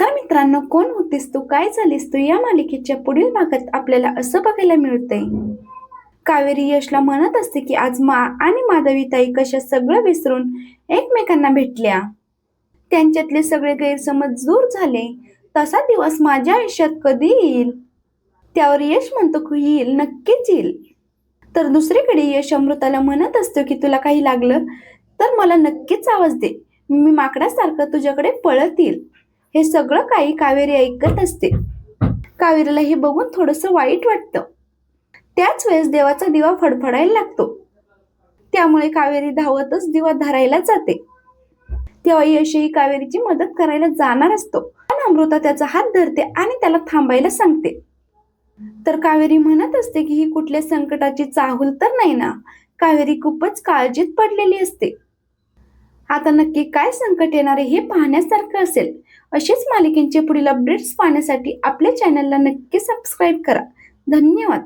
नमस्कार मित्रांनो कोण होतीस? तू काय झालीस? तू या मालिकेच्या पुढील भागात आपल्याला असं बघायला मिळतंय. कावेरी यशला म्हणत असते की आज मा आणि माधवीताई कशा सगळं विसरून एकमेकांना भेटल्या. त्यांच्यातले सगळे गैरसमज दूर झाले. तसा दिवस माझ्या आयुष्यात कधी येईल? त्यावर यश म्हणतो की येईल नक्कीच येईल. तर दुसरीकडे यश अमृताला म्हणत असतो की तुला काही लागलं? तर मला नक्कीच आवाज दे. मी माकडासारखं तुझ्याकडे पळत येईल. हे सगळं काही कावेरी ऐकत असते. कावेरीला हे बघून थोडंसं वाईट वाटतं. त्याच वेळेस देवाचा दिवा फडफडायला लागतो. त्यामुळे कावेरी धावतच दिवा धरायला जाते. तेव्हा यशही कावेरीची मदत करायला जाणार असतो. पण अमृता त्याचा हात धरते आणि त्याला थांबायला सांगते. तर कावेरी म्हणत असते की ही कुठल्या संकटाची चाहूल तर नाही ना? कावेरी खूपच काळजीत पडलेली असते. आता नक्की काय संकट येणार आहे हे पाहण्यासारखं असेल. अशीच मालिकेंचे पुढील अपडेट्स पाहण्यासाठी आपल्या चॅनलला नक्की सबस्क्राईब करा. धन्यवाद.